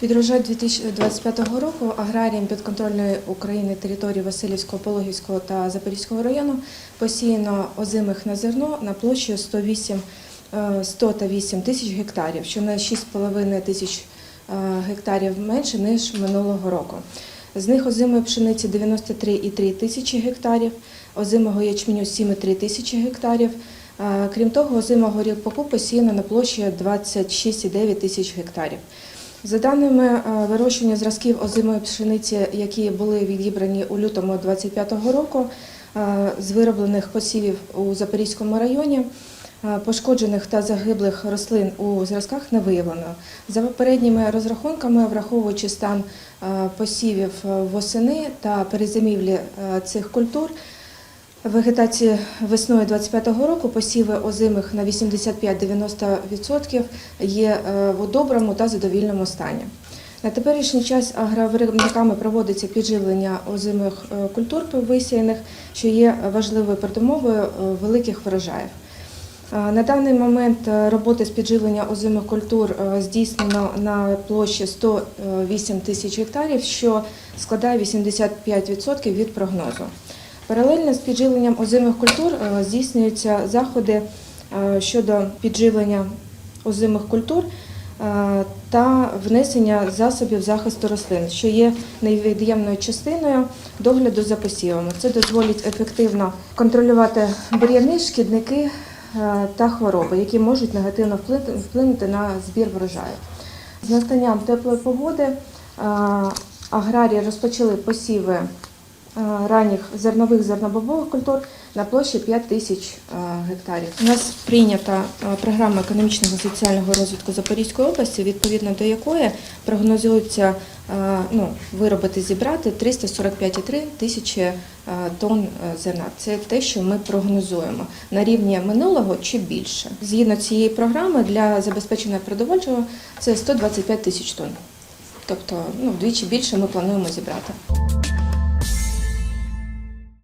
Під урожай 2025 року аграріям підконтрольної України території Васильівського, Пологівського та Запорізького району посіяно озимих на зерно на площі 108, е, 100 та 8 тисяч гектарів, що на 6,5 тисяч е, гектарів менше, ніж минулого року. З них озимої пшениці 93,3 тисячі гектарів, озимого ячменю 7,3 тисячі гектарів. Е, Крім того, озимого ріпаку посіяно на площі 26,9 тисяч гектарів. За даними е, вирощування зразків озимої пшениці, які були відібрані у лютому 2025 року, е, з вироблених посівів у Запорізькому районі, е, пошкоджених та загиблих рослин у зразках не виявлено. За попередніми розрахунками, враховуючи стан посівів восени та перезимівлі цих культур, Вегетації весною 25-го року посіви озимих на 85-90% є е, в доброму та задовільному стані. На теперішній час агровиробниками проводиться підживлення озимих е, культур висіяних, що є важливою передумовою е, великих врожаїв. На даний момент роботи з підживлення озимих культур здійснено на площі 108 тисяч гектарів, що складає 85% від прогнозу. Паралельно з підживленням озимих культур е, здійснюються заходи е, щодо підживлення озимих культур е, та внесення засобів захисту рослин, що є невід'ємною частиною догляду за посівами. Це дозволить ефективно контролювати бур'яни, шкідники та хвороби, які можуть негативно вплинути- на збір врожаю. З настанням теплої погоди аграрії розпочали посіви ранніх зернових зернобобових культур на площі 5 тисяч е, гектарів. У нас прийнята е, програма економічного і соціального розвитку Запорізької області, відповідно до якої прогнозується е, ну, виробити зібрати 345,3 тисячі е, тонн е, зерна. Це те, що ми прогнозуємо на рівні минулого чи більше. Згідно цієї програми для забезпечення продовольчого це 125 тисяч тонн. Тобто ну, вдвічі більше ми плануємо зібрати.